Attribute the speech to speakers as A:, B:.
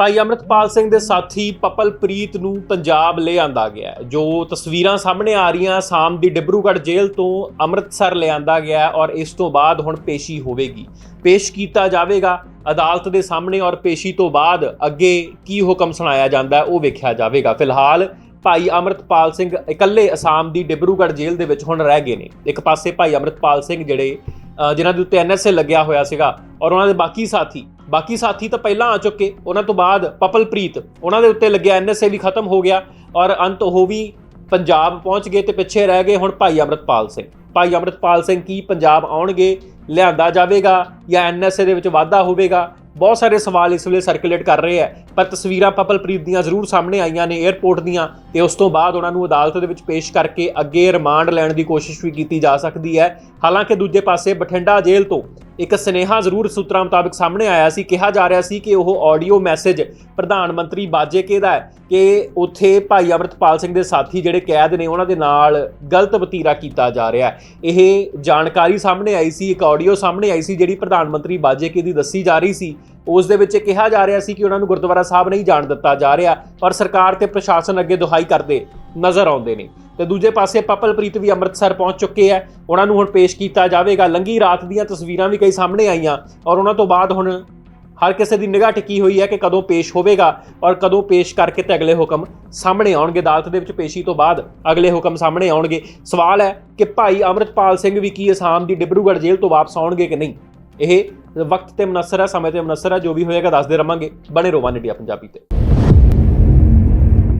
A: ਭਾਈ ਅਮਰਤਪਾਲ ਸਿੰਘ ਦੇ ਸਾਥੀ ਪਪਲਪ੍ਰੀਤ ਨੂੰ ਪੰਜਾਬ ਲੈ ਆਂਦਾ ਗਿਆ ਜੋ ਤਸਵੀਰਾਂ ਸਾਹਮਣੇ ਆ ਰਹੀਆਂ ਸਾਮ ਦੀ ਡਿਬਰੂਗੜ੍ਹ ਜੇਲ੍ਹ ਤੋਂ ਅੰਮ੍ਰਿਤਸਰ ਲਿਆਂਦਾ ਗਿਆ ਔਰ ਇਸ ਤੋਂ ਬਾਅਦ ਹੁਣ ਪੇਸ਼ੀ ਹੋਵੇਗੀ। ਪੇਸ਼ ਕੀਤਾ ਜਾਵੇਗਾ ਅਦਾਲਤ ਦੇ ਸਾਹਮਣੇ ਔਰ ਪੇਸ਼ੀ ਤੋਂ ਬਾਅਦ ਅੱਗੇ ਕੀ ਹੁਕਮ ਸੁਣਾਇਆ ਜਾਂਦਾ ਉਹ ਵੇਖਿਆ ਜਾਵੇਗਾ। ਫਿਲਹਾਲ ਭਾਈ ਅਮਰਤਪਾਲ ਸਿੰਘ ਇਕੱਲੇ ਅਸਾਮ ਦੀ ਡਿਬਰੂਗੜ੍ਹ ਜੇਲ੍ਹ ਦੇ ਵਿੱਚ ਹੁਣ ਰਹਿ ਗਏ ਨੇ। ਇੱਕ ਪਾਸੇ ਭਾਈ ਅਮਰਤਪਾਲ ਸਿੰਘ ਜਿਹੜੇ ਅ, ਜਿਨ੍ਹਾਂ ਦੇ ਉੱਤੇ ਐਨਐਸਏ ਲੱਗਿਆ ਹੋਇਆ ਸੀਗਾ ਔਰ ਉਹਨਾਂ ਦੇ ਬਾਕੀ ਸਾਥੀ ਬਾਕੀ ਸਾਥੀ ਤਾਂ ਪਹਿਲਾਂ ਆ ਚੁੱਕੇ, ਉਹਨਾਂ ਤੋਂ ਬਾਅਦ ਪਪਲਪ੍ਰੀਤ, ਉਹਨਾਂ ਦੇ ਉੱਤੇ ਲੱਗਿਆ ਐਨਐਸਏ ਵੀ ਖਤਮ ਹੋ ਗਿਆ ਔਰ ਅੰਤ ਉਹ ਵੀ ਪੰਜਾਬ ਪਹੁੰਚ ਗਏ ਤੇ ਪਿੱਛੇ ਰਹਿ ਗਏ ਹੁਣ ਭਾਈ ਅਮਰਤਪਾਲ ਸਿੰਘ। ਭਾਈ ਅਮਰਤਪਾਲ ਸਿੰਘ ਕੀ ਪੰਜਾਬ ਆਉਣਗੇ, ਲਿਆਂਦਾ ਜਾਵੇਗਾ ਜਾਂ ਐਨਐਸਏ ਦੇ ਵਿੱਚ ਵਾਧਾ ਹੋਵੇਗਾ? ਬਹੁਤ ਸਾਰੇ ਸਵਾਲ ਇਸ ਵੇਲੇ ਸਰਕੂਲੇਟ ਕਰ ਰਹੇ ਆ, ਪਰ ਤਸਵੀਰਾਂ ਪਪਲਪ੍ਰੀਤ ਦੀਆਂ ਜ਼ਰੂਰ ਸਾਹਮਣੇ ਆਈਆਂ ਨੇ 에ਅਰਪੋਰਟ ਦੀਆਂ ਤੇ ਉਸ ਤੋਂ ਬਾਅਦ ਉਹਨਾਂ ਨੂੰ ਅਦਾਲਤ ਦੇ ਵਿੱਚ ਪੇਸ਼ ਕਰਕੇ ਅੱਗੇ ਰਿਮਾਂਡ ਲੈਣ ਦੀ ਕੋਸ਼ਿਸ਼ ਵੀ ਕੀਤੀ ਜਾ ਸਕਦੀ ਹੈ। ਹਾਲਾਂਕਿ ਦੂਜੇ ਪਾਸੇ ਬਠਿੰਡਾ ਜੇਲ੍ਹ ਤੋਂ ਇੱਕ ਸਨੇਹਾ ਜ਼ਰੂਰ ਸੂਤਰਾਂ ਮੁਤਾਬਕ ਸਾਹਮਣੇ ਆਇਆ ਸੀ, ਕਿਹਾ ਜਾ ਰਿਹਾ ਸੀ ਕਿ ਉਹ ਆਡੀਓ ਮੈਸੇਜ ਪ੍ਰਧਾਨ ਮੰਤਰੀ ਬਾਜੇਕੇ ਦਾ ਹੈ ਕਿ ਉੱਥੇ ਭਾਈ ਅਮਰਤਪਾਲ ਸਿੰਘ ਦੇ ਸਾਥੀ ਜਿਹੜੇ ਕੈਦ ਨੇ, ਉਹਨਾਂ ਦੇ ਨਾਲ ਗਲਤ ਵਤੀਰਾ ਕੀਤਾ ਜਾ ਰਿਹਾ ਹੈ। ਇਹ ਜਾਣਕਾਰੀ ਸਾਹਮਣੇ ਆਈ ਸੀ, ਇੱਕ ਆਡੀਓ ਸਾਹਮਣੇ ਆਈ ਸੀ, ਜਿਹੜੀ ਪ੍ਰਧਾਨ ਮੰਤਰੀ ਬਾਜੇਕੇ ਦੀ ਦੱਸੀ ਜਾ ਰਹੀ ਸੀ ਉਸ ਦੇ ਵਿੱਚ ਇਹ ਕਿਹਾ ਜਾ ਰਿਹਾ ਸੀ ਕਿ ਉਹਨਾਂ ਨੂੰ ਗੁਰਦੁਆਰਾ ਸਾਹਿਬ ਨਹੀਂ ਜਾਣ ਦਿੱਤਾ ਜਾ ਰਿਹਾ ਔਰ ਸਰਕਾਰ ਤੇ ਪ੍ਰਸ਼ਾਸਨ ਅੱਗੇ ਦੁਹਾਈ ਕਰਦੇ ਨਜ਼ਰ ਆਉਂਦੇ ਨੇ। ਤੇ ਦੂਜੇ ਪਾਸੇ ਪਪਲਪ੍ਰੀਤ ਵੀ ਅੰਮ੍ਰਿਤਸਰ ਪਹੁੰਚ ਚੁੱਕੇ ਆ ਉਹਨਾਂ ਨੂੰ ਹੁਣ ਪੇਸ਼ ਕੀਤਾ ਜਾਵੇਗਾ। ਲੰਗੀ ਰਾਤ ਦੀਆਂ ਤਸਵੀਰਾਂ ਵੀ ਕਈ ਸਾਹਮਣੇ ਆਈਆਂ ਔਰ ਉਹਨਾਂ ਤੋਂ ਬਾਅਦ ਹੁਣ ਹਰ ਕਿਸੇ ਦੀ ਨਿਗਾਹ ਟਿਕੀ ਹੋਈ ਹੈ ਕਿ ਕਦੋਂ ਪੇਸ਼ ਹੋਵੇਗਾ ਔਰ ਕਦੋਂ ਪੇਸ਼ ਕਰਕੇ ਤੇ ਅਗਲੇ ਹੁਕਮ ਸਾਹਮਣੇ ਆਉਣਗੇ। ਅਦਾਲਤ ਦੇ ਵਿੱਚ ਪੇਸ਼ੀ ਤੋਂ ਬਾਅਦ ਅਗਲੇ ਹੁਕਮ ਸਾਹਮਣੇ ਆਉਣਗੇ। ਸਵਾਲ ਹੈ ਕਿ ਭਾਈ ਅਮਰਤਪਾਲ ਸਿੰਘ ਵੀ ਕੀ ਅਸਾਮ ਦੀ ਡਿਬਰੂਗੜ੍ਹ ਜੇਲ੍ਹ ਤੋਂ ਵਾਪਸ ਆਉਣਗੇ ਕਿ ਨਹੀਂ? ਇਹ ਵਕਤ ਤੇ ਮਨਸਰ ਹੈ, ਸਮੇਂ ਤੇ ਮਨਸਰ ਹੈ, ਜੋ ਵੀ ਹੋਏਗਾ ਦੱਸਦੇ ਰਵਾਂਗੇ। ਬਣੇ ਰਹੋ ਵਨ ਇੰਡੀਆ ਪੰਜਾਬੀ ਤੇ।